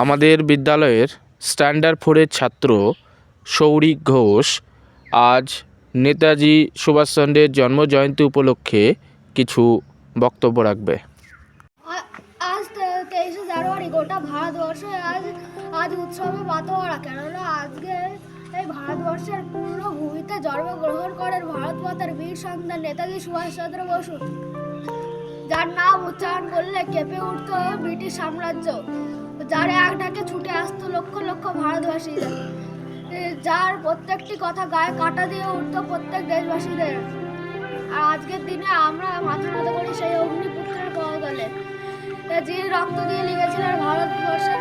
আমাদের বিদ্যালয়ের স্ট্যান্ডার্ড ফোরের ছাত্র সৌরিক ঘোষ আজ নেতাজি সুভাষচন্দ্রের জন্মজয়ন্তী উপলক্ষে কিছু বক্তব্য রাখবে। আজ তেইশে জানুয়ারি গোটা ভারতবর্ষে আজ আজ উৎসবে মাতোয়ারা কেননা আজকে এই ভারতবর্ষের পূর্ণ ভূমিতে জন্মগ্রহণ করেন ভারত মাতার বীর সন্তান নেতাজি সুভাষচন্দ্র বসু। যার নাম উচ্চারণ করলে কেঁপে উঠত ব্রিটিশ সাম্রাজ্য। যার এক ডাকে ছুটে আসতো লক্ষ লক্ষ ভারতবাসী। এ, যার প্রত্যেকটি কথা গায়ে কাটা দিয়ে উঠতো প্রত্যেক দেশবাসীদের। আর আজকের দিনে আমরা মাথা নত করি সেই অগ্নিপুত্রের এ যিনি রক্ত দিয়ে লিখেছিলেন ভারতবর্ষের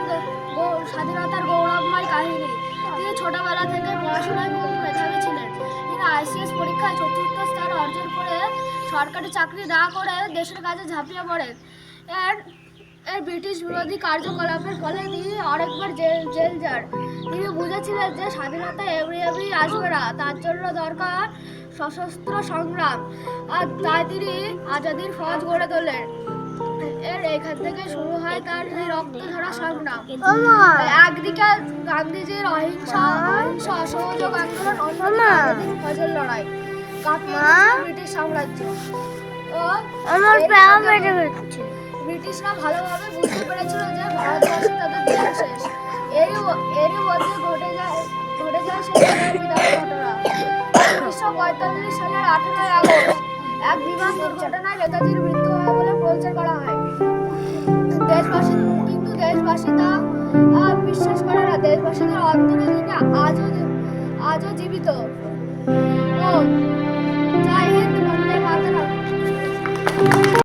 স্বাধীনতার গৌরবময় কাহিনী তিনি ছোটবেলা থেকে পড়াশোনায় খুব মেধাবী ছিলেন। তিনি আইসিএস পরীক্ষায় চতুর্থ স্থান অর্জন করে সরকারি চাকরি না করে দেশের কাজে ঝাঁপিয়ে পড়েন। এর ব্রিটিশ বিরোধী কার্যকলাপের ফলে তিনি অনেকবার জেল জেল যান। তিনি বুঝেছিলেন যে স্বাধীনতা এমনি এমনি আসবে না তার জন্য দরকার সশস্ত্র সংগ্রাম। আর তাই তিনি আজাদির ফৌজ গড়ে তোলেন। এর এখান থেকে শুরু হয় তার এই রক্ত ধরা সংগ্রাম। একদিকে গান্ধীজির অহিংসা অহিংসা অসহযোগ আন্দোলন অন্যদিকে ফৌজের লড়াই। ব্রিটিশ সাম্রাজ্য। ও আমার প্রাণ বেড়ে ব্রিটিশরা ভালোভাবে বুঝতে পেরেছিল যে ভারতবর্ষে তাদের দিন শেষ। এরই এরই মধ্যে ঘটে যায় ঘটে যায় সেই উনিশশো পঁয়তাল্লিশ সালের আঠেরোই আগস্ট এক বিমান দুর্ঘটনায় নেতাজির মৃত্যু হয় বলে প্রচার করা হয়। দেশবাসী, কিন্তু দেশবাসী তা বিশ্বাস করে না। দেশবাসীদের অন্তরে তিনি আজও আজও জীবিত।